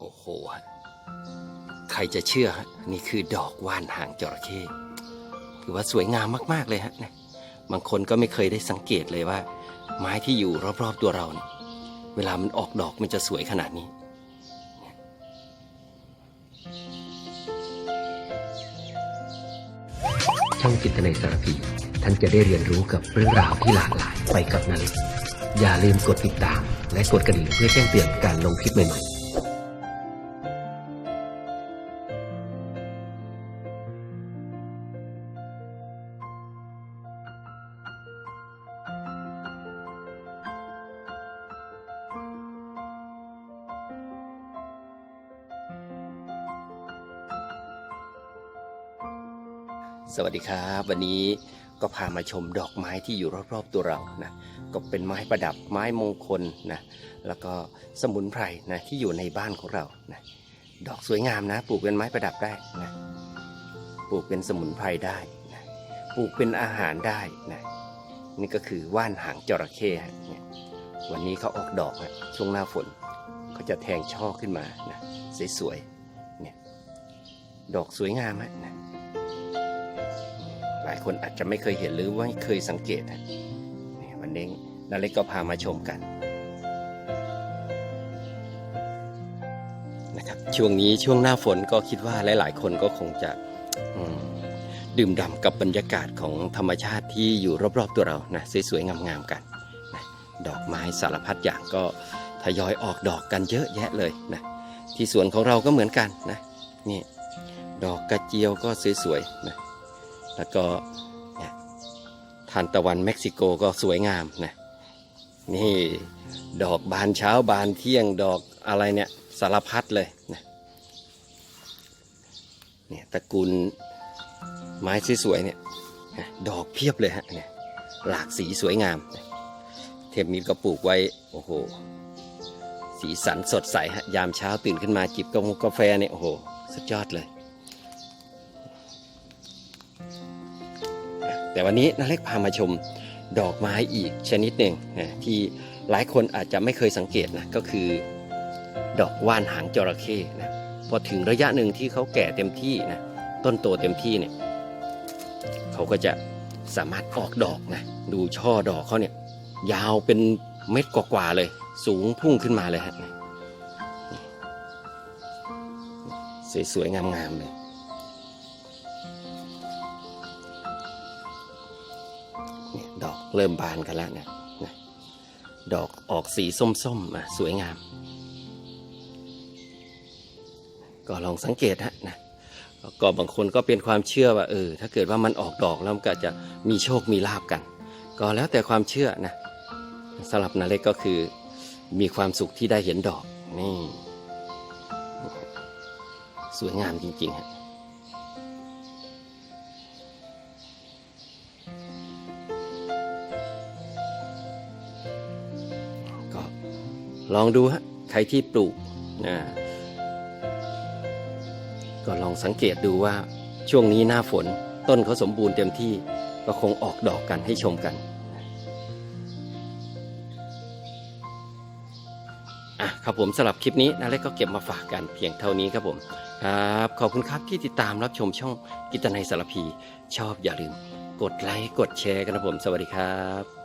โอ้โห ใครจะเชื่อฮะนี่คือดอกว่านหางจระเข้ถือว่าสวยงามมาก ๆ เลยฮะเนี่ยบางคนก็ไม่เคยได้สังเกตเลยว่า ไม้ที่อยู่รอบ ๆ ตัวเราเนี่ยเวลามันออกดอกมันจะสวยขนาดนี้ช่องจิตในสารพีท่านจะได้เรียนรู้กับเรื่องราวที่หลากหลายไปกับนาเล็กอย่าลืมกดติดตาม และกดกระดิ่งเพื่อแจ้งเตือนการลงคลิปใหม่ๆ สวัสดีครับ วันนี้ก็พามาชมดอกไม้ที่อยู่รอบๆตัวเรานะก็เป็นไม้ประดับไม้มงคลนะแล้วก็สมุนไพรนะที่อยู่ในบ้านของเรานะดอกสวยงามนะ ปลูกเป็นไม้ประดับได้นะปลูกเป็นสมุนไพรได้นะปลูกเป็นอาหารได้นะนี่ก็คือว่านหางจระเข้ฮะเนี่ยวันนี้เขาออกดอกฮะช่วงหน้าฝนเขาจะแทงช่อขึ้นมานะสวยๆเนี่ยดอกสวยงามฮะนะ ลายคนอาจจะไม่เคยเห็นหรือว่าไม่เคยสังเกตวันนี้นาเล็กก็พามาชมกันนะครับช่วงนี้ช่วงหน้าฝนก็คิดว่าหลายๆ คนก็คงจะดื่มด่ำกับบรรยากาศของธรรมชาติที่อยู่รอบๆตัวเรานะสวยๆงามๆกันนะดอกไม้สารพัดอย่างก็ทยอยออกดอกกันเยอะแยะเลยนะที่สวนของเราก็เหมือนกันนะนี่ดอกกระเจียวก็สวยๆนะ แล้วก็ทานตะวันเม็กซิโกก็สวยงามนะนี่ดอกบานเช้าบานเที่ยงดอกอะไรเนี่ยสารพัดเลยนะเนี่ยตระกูลไม้สวยๆเนี่ยดอกเพียบเลยฮะเนี่ยหลากสีสวยงาม เทมิตรก็ปลูกไว้โอ้โหสีสันสดใสฮะยามเช้าตื่นขึ้นมาจิบกาแฟเนี่ยโอ้โหสุดยอดเลย แต่วันนี้นาเล็กพามาชมดอกไม้อีกชนิดหนึ่งนะที่หลายคนอาจจะไม่เคยสังเกตนะก็คือ ดอกว่านหางจระเข้นะพอถึงระยะหนึ่งที่เขาแก่เต็มที่นะต้นโตเต็มที่เนี่ยเขาก็จะสามารถออกดอกนะดูช่อดอกเขาเนี่ยยาวเป็นเม็ดกว่าๆเลย สูงพุ่งขึ้นมาเลยฮะสวยๆงามๆเลย ดอกเริ่มบานกันแล้วเนี่ยนะดอกออกสีส้มๆอะสวยงาม ก็ลองสังเกตฮะนะก็บางคนก็เป็นความเชื่อว่าเออถ้าเกิดว่ามันออกดอกแล้วมันก็จะมีโชคมีลาบกัน ก็แล้วแต่ความเชื่อนะสำหรับนาเล็กก็คือมีความสุขที่ได้เห็นดอกนี่ สวยงามจริงๆฮะ ลองดูฮะใครที่ปลูกนะก็ลองสังเกตดูว่าช่วงนี้หน้าฝนต้นเขาสมบูรณ์เต็มที่ก็คงออกดอกกันให้ชมกันอะครับผมสำหรับคลิปนี้นาเล็กก็เก็บมาฝากกันเพียงเท่านี้ครับผมครับขอบคุณครับที่ติดตามรับชมช่องกิตนัยสารพี ชอบอย่าลืม กดไลค์กดแชร์กันนะผม สวัสดีครับ